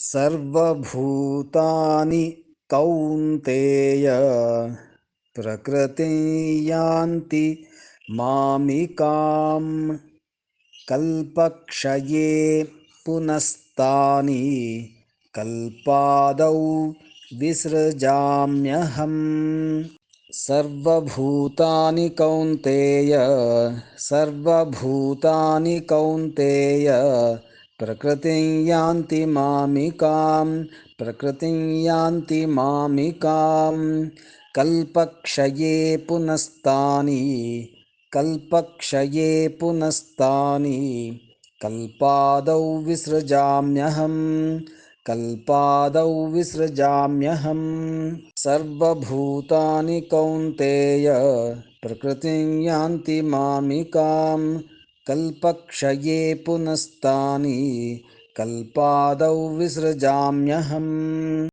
सर्वभूतानि कौन्तेय प्रकृतिं यान्ति मामिकां कल्पक्षये पुनस्तानि कल्पादौ विसृजाम्यहम्। सर्वभूतानि कौन्तेय सर्वभूतानि कौन्तेय प्रकृतिं यान्ति मामिकां प्रकृतिं यान्ति मामिकां। कल्पक्षये पुनस्तानि कल्पक्षये पुनस्तानि। कल्पादौ विसृजाम्यहम् कल्पादौ विसृजाम्यहम् सर्वभूतानि कौन्तेय प्रकृतिं यान्ति मामिकां कल्पक्षये पुनस्तानि कल्पादौ विसृजाम्यहम्